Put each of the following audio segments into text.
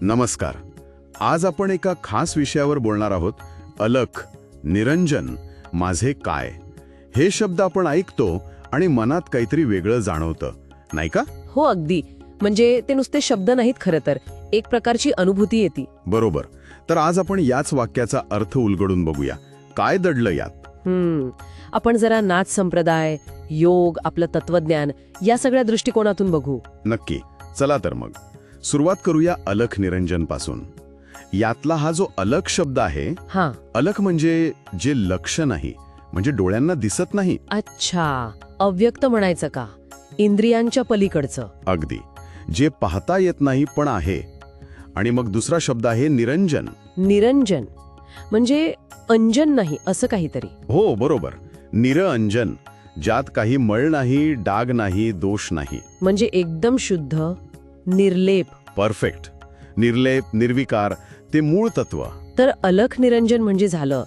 नमस्कार. आज आपण एका खास विषयावर बोलणार आहोत अलख निरंजन माझे काय? हे शब्द आपण ऐकतो आणि मनात काहीतरी वेगळं जाणवतं नाही का? हो अगदी. म्हणजे ते नुसते शब्द नाहीत खरं तर. एक प्रकारची अनुभूती येते. बरोबर. तर आज आपण याच वाक्याचा अर्थ उलगडून बघूया. काय दडलं यात? हम्म. आपण जरा नाच संप्रदाय योग आपलं तत्वज्ञान या सगळ्या दृष्टिकोनातून बघू. नक्की. चला तर मग. सुरुवात करूया अलख निरंजनपासून यातला हा जो अलख शब्द आहे हा. अलख म्हणजे जे लक्ष नाही म्हणजे डोळ्यांना दिसत नाही. अच्छा अव्यक्त म्हणायचं का? इंद्रियांच्या पलीकडचं. अगदी. जे पाहता येत नाही पण आहे. आणि मग दुसरा शब्द आहे निरंजन. निरंजन. म्हणजे अंजन नाही असं काहीतरी. हो बरोबर. निरअंजन ज्यात काही मळ नाही डाग नाही दोष नाही. म्हणजे एकदम शुद्ध निर्लेप. परफेक्ट निर्लेप निर्विकार ते मूळ तत्व. तर अलख निरंजन म्हणजे झालं.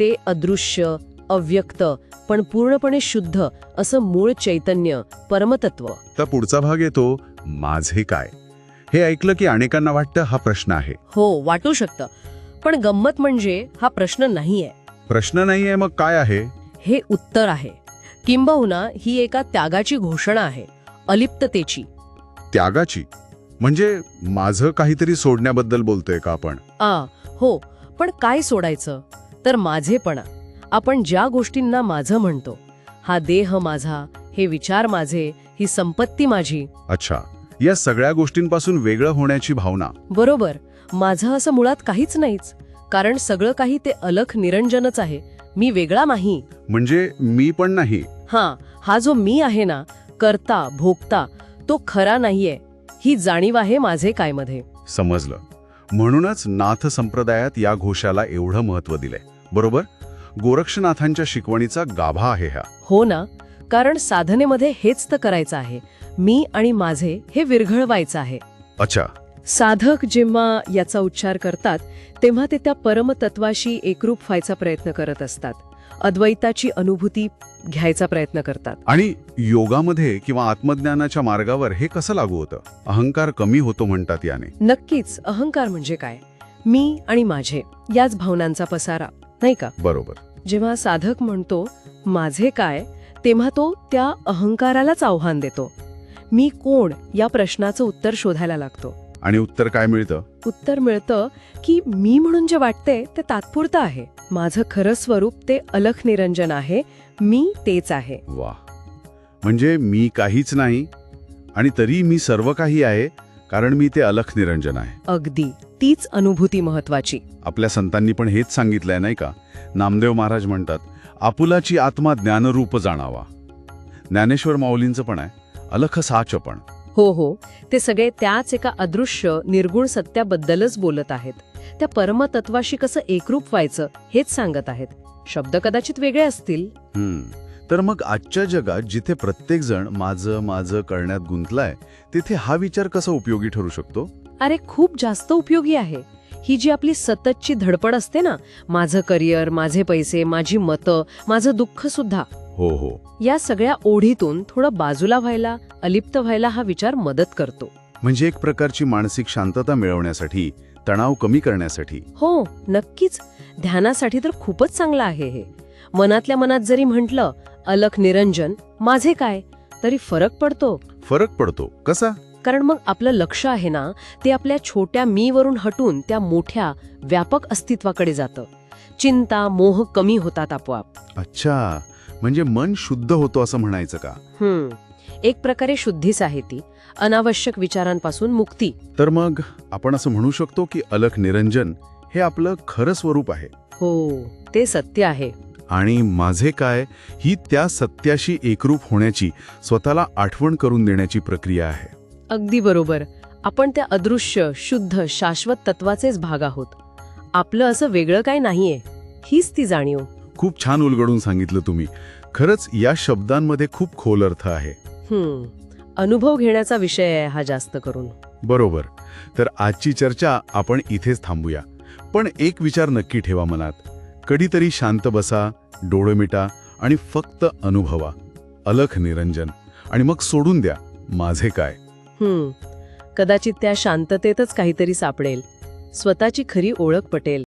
ते अदृश्य अव्यक्त पण पूर्णपणे शुद्ध असं मूळ चैतन्य परमतत्व. तर पुढचा भाग येतो माझे काय? हे ऐकलं की अनेकांना वाटतं हा प्रश्न आहे. हो वाटू शकतं. पण गंमत म्हणजे हा प्रश्न नाहीये. प्रश्न नाहीये मग काय आहे? हे उत्तर आहे. किंबहुना ही एका त्यागाची घोषणा आहे. अलिप्ततेची. त्यागाची? म्हणजे माझं काहीतरी सोडण्याबद्दल बोलतोय का आपण? आ हो पण काय सोडायचं? तर माझेपणा आपण ज्या गोष्टींना माझं म्हणतो हा देह माझा हे विचार माझे ही संपत्ती माझी. अच्छा. या सगळ्या गोष्टींपासून वेगळं होण्याची भावना. बरोबर. माझं असं मुळात काहीच नाहीच. कारण सगळं काही ते अलख निरंजनच आहे. मी वेगळा नाही. म्हणजे मी पण नाही. हां हा जो मी आहे ना करता भोगता तो खरा नाहीये. ही जाणीव आहे माझे काय मध्ये समजलं. म्हणूनच नाथ संप्रदायात या घोषाला एवढं महत्त्व दिलंय. बरोबर? गोरक्षनाथांच्या शिकवणीचा गाभा आहे हा. हो ना. कारण साधनेमध्ये हेच तर करायचं आहे. मी आणि माझे हे विरघळवायचं आहे. अच्छा. साधक जेव्हा याचा उच्चार करतात तेव्हा ते त्या परमतत्वाशी एकरूप व्हायचा प्रयत्न करत असतात. अद्वैताची अनुभूती घ्यायचा प्रयत्न करतात. आणि योगामध्ये किंवा आत्मज्ञानाच्या मार्गावर हे कसं लागू होतं? अहंकार कमी होतो म्हणतात याने. नक्कीच अहंकार म्हणजे काय? मी आणि माझे याच भावनांचा पसारा नाही का? बरोबर. जेव्हा साधक म्हणतो माझे काय? तेव्हा तो त्या अहंकारालाच आव्हान देतो. मी कोण? या प्रश्नाचं उत्तर शोधायला लागतो. आणि उत्तर काय मिळतं? उत्तर मिळतं की मी म्हणून जे वाटते ते तात्पुरतं आहे. माझं खरं स्वरूप ते अलख निरंजन आहे. मी तेच आहे. वा म्हणजे मी काहीच नाही आणि तरी मी सर्व काही आहे कारण मी ते अलख निरंजन आहे. अगदी. तीच अनुभूती महत्वाची. आपल्या संतांनी पण हेच सांगितलंय नाही का? नामदेव महाराज म्हणतात आपुलाची आत्मा ज्ञानरूप जाणावा. ज्ञानेश्वर माऊलींचं पण आहे. अलख साच पण. हो हो. ते सगळे त्याच एका अदृश्य निर्गुण सत्याबद्दलच बोलत आहेत. त्या परमतत्वाशी कसं एकरूप व्हायचं हेच सांगत आहेत. शब्द कदाचित वेगळे असतील. तर मग आजच्या जगात जिथे प्रत्येक जण माझं माझं करण्यात गुंतलाय तिथे हा विचार कसा उपयोगी ठरू शकतो? अरे खूप जास्त उपयोगी आहे. ही जी आपली सततची धडपड असते ना माझं करिअर माझे पैसे माझी मतं माझं दुःख सुद्धा हो हो. या सगळ्या ओढीतून थोडं बाजूला व्हायला अलिप्त व्हायला हा विचार मदत करतो. म्हणजे एक प्रकारची मानसिक शांतता मिळवण्यासाठी तणाव कमी करण्यासाठी. हो नक्कीच. ध्यानासाठी तर खूपच चांगलं आहे हे. मनातल्या मनात जरी म्हटलं अलख निरंजन माझे काय? तरी फरक पडतो. फरक पडतो. कसा? कारण मग आपलं लक्ष आहे ना ते आपल्या छोट्या मी वरून हटून त्या मोठ्या व्यापक अस्तित्वाकडे जातं. चिंता मोह कमी होतात आपोआप. अच्छा. म्हणजे मन शुद्ध होतो असं म्हणायचं का? हम्म. एक प्रकारे शुद्धीच आहे ती. अनावश्यक विचारांपासून मुक्ती. तर मग आपण असं म्हणू शकतो की अलख निरंजन हे आपलं खरं स्वरूप आहे. हो ते सत्य आहे. आणि माझे काय ही त्या सत्याशी एकरूप होण्याची स्वतःला आठवण करून देण्याची प्रक्रिया आहे. अगदी बरोबर. आपण त्या अदृश्य शुद्ध शाश्वत तत्वाचेच भाग आहोत. आपलं असं वेगळं काय नाहीये हीच ती जाणीव. खूप छान उलगडून सांगितलं तुम्ही. खरंच या शब्दांमध्ये खूप खोल अर्थ आहे. अनुभव घेण्याचा विषय आहे हा जास्त करून. बरोबर. तर आजची चर्चा आपण इथेच थांबूया. पण एक विचार नक्की ठेवा मनात. कधीतरी शांत बसा डोळं मिटा आणि फक्त अनुभवा. अलख निरंजन. आणि मग सोडून द्या. माझे काय? हम्म. कदाचित त्या शांततेतच काहीतरी सापडेल. स्वतःची खरी ओळख पटेल.